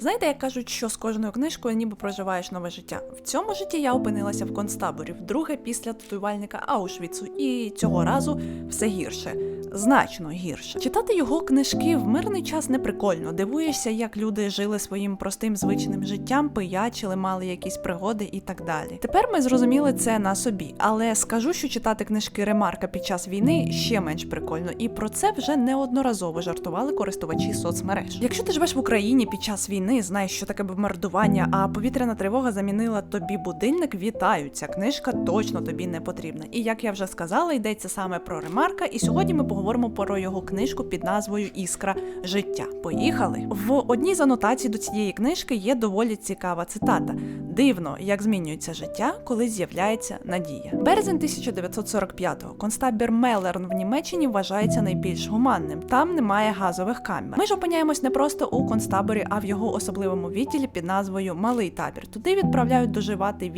Знаєте, як кажуть, що з кожною книжкою ніби проживаєш нове життя. В цьому житті я опинилася в концтаборі, вдруге після татуювальника Аушвіцу, і цього разу все гірше, значно гірше. Читати його книжки в мирний час не прикольно. Дивуєшся, як люди жили своїм простим звичним життям, пиячили, мали якісь пригоди і так далі. Тепер ми зрозуміли це на собі, але скажу, що читати книжки Ремарка під час війни ще менш прикольно, і про це вже неодноразово жартували користувачі соцмереж. Якщо ти живеш в Україні під час війни, знаєш, що таке бомбардування, а повітряна тривога замінила тобі будильник. Вітаю, ця книжка точно тобі не потрібна. І як я вже сказала, йдеться саме про Ремарка, і сьогодні ми поговоримо про його книжку під назвою Іскра життя. Поїхали! В одній з анотацій до цієї книжки є доволі цікава цитата: Дивно, як змінюється життя, коли з'являється надія. Березень 1945-го. Концтабір Мелерн в Німеччині вважається найбільш гуманним. Там немає газових камер. Ми ж опиняємось не просто у концтаборі, а в його особливому відділі під назвою Малий табір. Туди відправляють доживати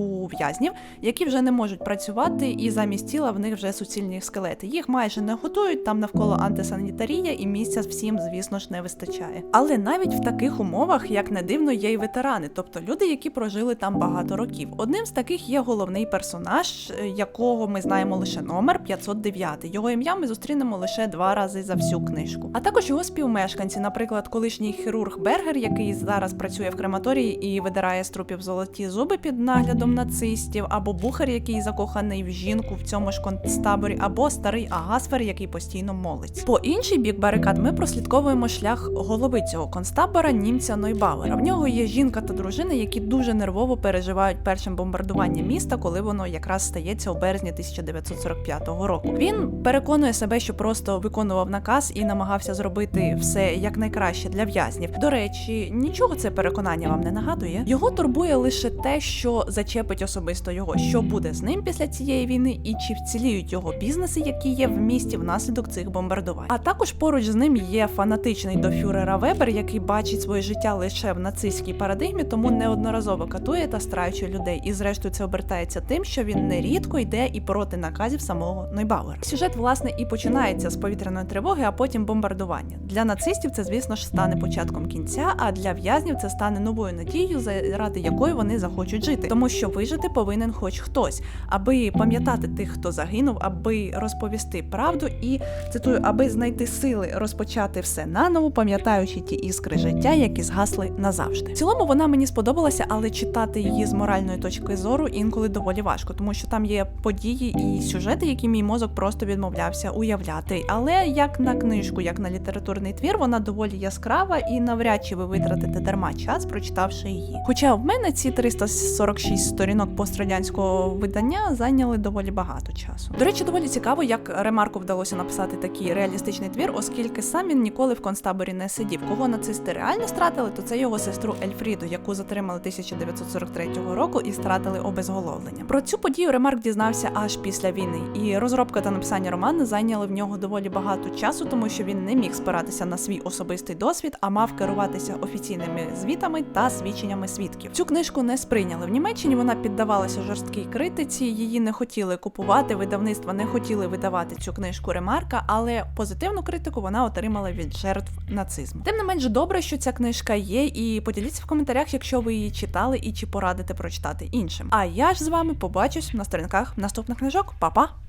віку в'язнів, які вже не можуть працювати, і замість тіла в них вже суцільні скелети. Їх майже не готують, там навколо антисанітарія, і місця всім, звісно ж, не вистачає. Але навіть в таких умовах, як не дивно, є й ветерани, тобто люди, які прожили там багато років. Одним з таких є головний персонаж, е, якого ми знаємо лише номер 509. Його ім'я ми зустрінемо лише два рази за всю книжку. А також його співмешканці, наприклад, колишній хірург Бергер, який зараз працює в крематорії і видирає з трупів золоті зуби під наглядом нацистів, або бухар, який закоханий в жінку в цьому ж концтаборі, або старий Агасфер, який постійно молиться. По інший бік барикад ми прослідковуємо шлях голови цього концтабора, німця Нойбауера. В нього є жінка та дружина, які дуже нервово переживають першим бомбардуванням міста, коли воно якраз стається у березні 1945 року. Він переконує себе, що просто виконував наказ і намагався зробити все якнайкраще для в'язнів. До речі, нічого це переконання вам не нагадує. Його турбує лише те, що зачепить особисто його, що буде з ним після цієї війни, і чи вціліють його бізнеси, які є в місті внаслідок цих бомбардувань. А також поруч з ним є фанатичний до фюрера Вебер, який бачить своє життя лише в нацистській парадигмі, тому неодноразово катує та страючує людей. І зрештою це обертається тим, що він нерідко йде і проти наказів самого Нойбауера. Сюжет власне і починається з повітряної тривоги, а потім бомбардування. Для нацистів це, звісно ж, стане початком кінця, а для в'язнів це стане новою надією, заради якої вони захочуть жити, тому що вижити повинен хоч хтось, аби пам'ятати тих, хто загинув, аби розповісти правду і цитую, аби знайти сили розпочати все наново, пам'ятаючи ті іскри життя, які згасли назавжди. В цілому вона мені сподобалася, але читати її з моральної точки зору інколи доволі важко, тому що там є події і сюжети, які мій мозок просто відмовлявся уявляти. Але як на книжку, як на літературний твір, вона доволі яскрава і навряд чи ви витратите дарма час, прочитавши її. Хоча в мене ці 346 сторінок пострадянського видання зайняли доволі багато часу. До речі, доволі цікаво, як Ремарку вдалося написати такий реалістичний твір, оскільки сам він ніколи в концтаборі не сидів. Кого нацисти реально стратили, то це його сестру Ельфріду, яку затримали 1943 року і стратили обезголовлення. Про цю подію Ремарк дізнався аж після війни, і розробка та написання роману зайняли в нього доволі багато часу, тому що він не міг спиратися на свій особистий досвід, а мав керуватися офіційними звітами та свідченнями свідків. Цю книжку не сприйняли в Німеччині. Вона піддавалася жорсткій критиці. Її не хотіли купувати. Видавництва не хотіли видавати цю книжку Ремарка, але позитивну критику вона отримала від жертв нацизму. Тим не менш добре, що ця книжка є, і поділіться в коментарях, якщо ви її читали і чи порадите прочитати іншим. А я ж з вами побачусь на сторінках наступних книжок. Па-па!